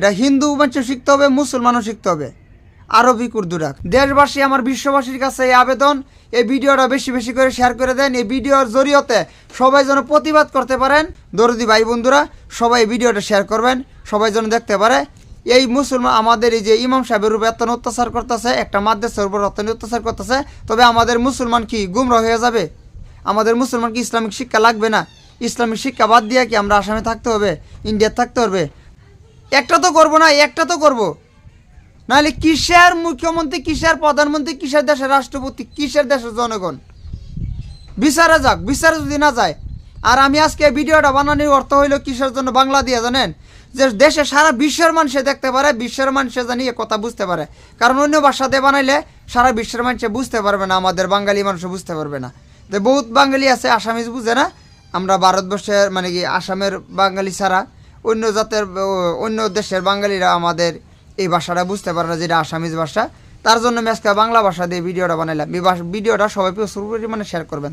এটা হিন্দু মানুষ শিখতে হবে, মুসলমানও শিখতে হবে। আরবি উর্দুরা দেশবাসী আমার বিশ্ববাসীর কাছে এই আবেদন, এই ভিডিওটা বেশি বেশি করে শেয়ার করে দেন। এই ভিডিওর জরিয়তে সবাই যেন প্রতিবাদ করতে পারেন। দরদি ভাই বন্ধুরা, সবাই ভিডিওটা শেয়ার করবেন। সবাই যেন দেখতে পারে, এই মুসলমান, আমাদের এই যে ইমাম সাহেবের উপর এত অত্যাচার করতেছে, একটা মাদ্রাসার উপর এত অত্যাচার করতেছে, তবে আমাদের মুসলমান কি গুমরা হয়ে যাবে? আমাদের মুসলমান কি ইসলামিক শিক্ষা লাগবে না? ইসলামিক শিক্ষা বাদ দিয়ে কি আমরা আসামে থাকতে হবে, ইন্ডিয়াতে থাকতে হবে? একটা তো করব না, একটা তো করব। নাহলে কিসের মুখ্যমন্ত্রী, কিসের প্রধানমন্ত্রী, কিসের দেশের রাষ্ট্রপতি, কিসের দেশের জনগণ? বিচারে যাক, বিচারে যদি না যায়। আর আমি আজকে ভিডিওটা বানানোর অর্থ হইল কিসের জন্য বাংলা দিয়ে জানেন? যে দেশে সারা বিশ্বের মানুষে দেখতে পারে, বিশ্বের মানুষে জানি এ কথা বুঝতে পারে। কারণ অন্য ভাষা দিয়ে বানাইলে সারা বিশ্বের মানুষে বুঝতে পারবে না, আমাদের বাঙালি মানুষ বুঝতে পারবে না। যে বহুত বাঙালি আছে, আসামিজ বুঝে না। আমরা ভারতবর্ষের মানে কি, আসামের বাঙালি ছাড়া অন্য জাতের অন্য দেশের বাঙালিরা আমাদের এই ভাষাটা বুঝতে পারে না যেটা আসামিজ ভাষা। তার জন্য আজকে বাংলা ভাষা দিয়ে ভিডিওটা বানাইলাম। ভিডিওটা সবাই প্রচুর পরিমাণে শেয়ার করবেন।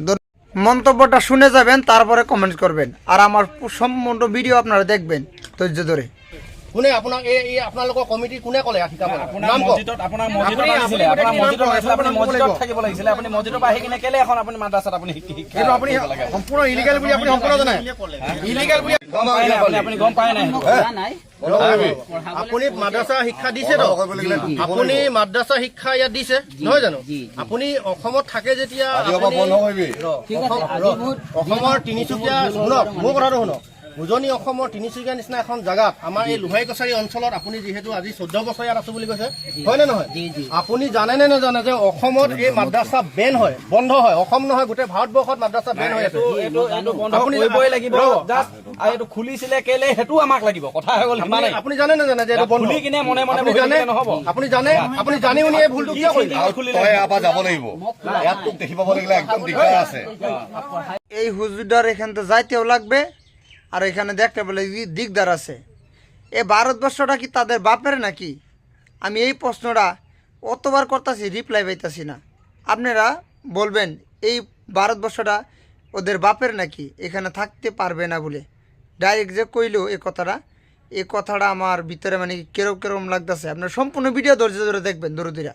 মন্তব্যটা শুনে যাবেন, তারপরে কমেন্ট করবেন। আর আমার সম্পূর্ণ ভিডিও আপনারা দেখবেন। ধৈর্য ধরে। কোনে আপোনাক এই এই আপোনালোকৰ কমিটি কোনে ক'লে শিকাব নাম মছজিদত আপোনাৰ মছজিদত আহিছিলে আপোনাৰ মছজিদত আহিছিলে আপুনি মছজিদত থাকিব লাগিছিলে। আপুনি মছজিদৰ পৰা আহি কিনে কেলে এখন আপুনি মাদ্ৰাছাত আপুনি শিক্ষা শিক্ষা এইটো আপুনি সম্পূৰ্ণ ইলিগেল বুলি আপুনি সম্পূৰ্ণ জানে। ইলিগেল বুলি গম পাই নাই আপুনি? আপুনি গম পাই নাই। আপুনি মাদ্ৰাছা শিক্ষা দিছে তো? আপুনি মাদ্ৰাছা শিক্ষা ইয়াত দিছে নহয় জানো? আপুনি অসমত থাকে যেতিয়া অসমৰ তিনিচুকীয়া শুনক মোৰ কথাটো শুনক। উজনি অসমৰ তিনিচুকীয়া নিচিনা এখন জাগাত আমাৰ এই লোহাই কছাৰী অঞ্চলত আপুনি যিহেতু আজি চৈধ্য বছৰ ইয়াত আছো বুলি কৈছে হয় নে নহয়? আপুনি জানে নে নাজানে যে অসমত এই মাদ্ৰাছা বেন হয় বন্ধ হয়? অসম নহয় গোটেই ভাৰতবৰ্ষত মাদ্ৰাছা বেন হৈ আছে। এইটো- খুলিছিলে কেলে সেইটো আমাক লাগিব। কথা হৈ গ'ল আপুনি আপুনি জানে নেজানে যে এইটো বন্ধ? কিনে মনে মনে জানে? নহ'ব। আপুনি জানে? আপুনি জানি শুনি এই ভুলটো কিয় কৰিলে? ইয়াৰ পৰা যাব লাগিব। ইয়াত তোক দেখি পাব লাগিলে একদম দিগদাৰ আছে। এই হুজুরটার এখান তো যাইতেও লাগবে। আর এখানে দেখতে বলে দি- দিকদার আছে। এ ভারতবর্ষটা কি তাদের বাপের নাকি? আমি এই প্রশ্নটা অতবার করতেছি রিপ্লাই পাইতাছি না। আপনারা বলবেন, এই ভারতবর্ষটা ওদের বাপের নাকি? এখানে থাকতে পারবে না বলে। ডাইরেক্ট যে কইলো এই কথাটা, এ কথাটা আমার ভিতরে মানে কেরম কেরম লাগতেছে। আপনার সম্পূর্ণ ভিডিও ধৈর্য ধরে দেখবেন দরদিরা